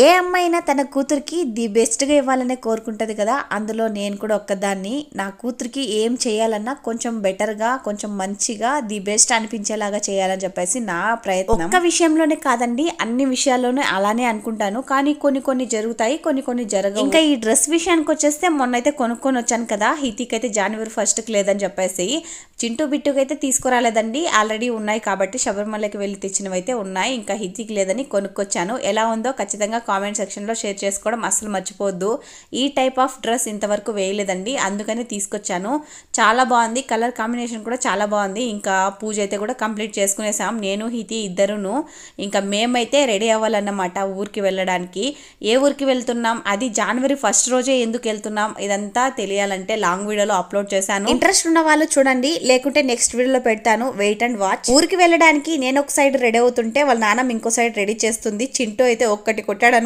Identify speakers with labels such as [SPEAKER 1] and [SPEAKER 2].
[SPEAKER 1] ఏ అమ్మాయినా తన కూతురికి ది బెస్ట్గా ఇవ్వాలనే కోరుకుంటుంది కదా అందులో నేను కూడా ఒక్కదాన్ని. నా కూతురికి ఏం చేయాలన్నా కొంచెం బెటర్గా కొంచెం మంచిగా ది బెస్ట్ అనిపించేలాగా చేయాలని చెప్పేసి నా ప్రయత్నం. ఒక్క విషయంలోనే కాదండి అన్ని విషయాల్లోనే అలానే అనుకుంటాను. కానీ కొన్ని కొన్ని జరుగుతాయి కొన్ని కొన్ని జరగవు. ఇంకా ఈ డ్రెస్ విషయానికి వచ్చేస్తే మొన్న అయితే కొనుక్కొని వచ్చాను కదా హితికి అయితే జనవరి ఫస్ట్కి లేదని చెప్పేసి. చింటూ బిట్టుకైతే అయితే తీసుకురాలేదండి. ఆల్రెడీ ఉన్నాయి కాబట్టి శబరిమలకి వెళ్ళి తెచ్చినవి అయితే ఉన్నాయి. ఇంకా హితికి లేదని కొనుక్కొచ్చాను. ఎలా ఉందో ఖచ్చితంగా కామెంట్ సెక్షన్లో షేర్ చేసుకోవడం అసలు మర్చిపోవద్దు. ఈ టైప్ ఆఫ్ డ్రెస్ ఇంతవరకు వేయలేదండి. అందుకని తీసుకొచ్చాను. చాలా బాగుంది. కలర్ కాంబినేషన్ కూడా చాలా బాగుంది. ఇంకా పూజ అయితే కూడా కంప్లీట్ చేసుకునేసాం. నేను హితి ఇద్దరును. ఇంకా మేమైతే రెడీ అవ్వాలన్నమాట ఊరికి వెళ్ళడానికి. ఏ ఊరికి వెళ్తున్నాం? అది జనవరి ఫస్ట్ రోజే ఎందుకు వెళ్తున్నాం? ఇదంతా తెలియాలంటే లాంగ్ వీడియోలో అప్లోడ్ చేశాను. ఇంట్రెస్ట్ ఉన్న వాళ్ళు చూడండి. లేకుంటే నెక్స్ట్ వీడియోలో పెడతాను. వెయిట్ అండ్ వాచ్ ఊరికి వెళ్ళడానికి నేను ఒక సైడ్ రెడీ అవుతుంటే వాళ్ళ నాన్నమ్మ ఇంకో సైడ్ రెడీ చేస్తుంది. చింటూ అయితే ఒక్కటి కొట్టాడు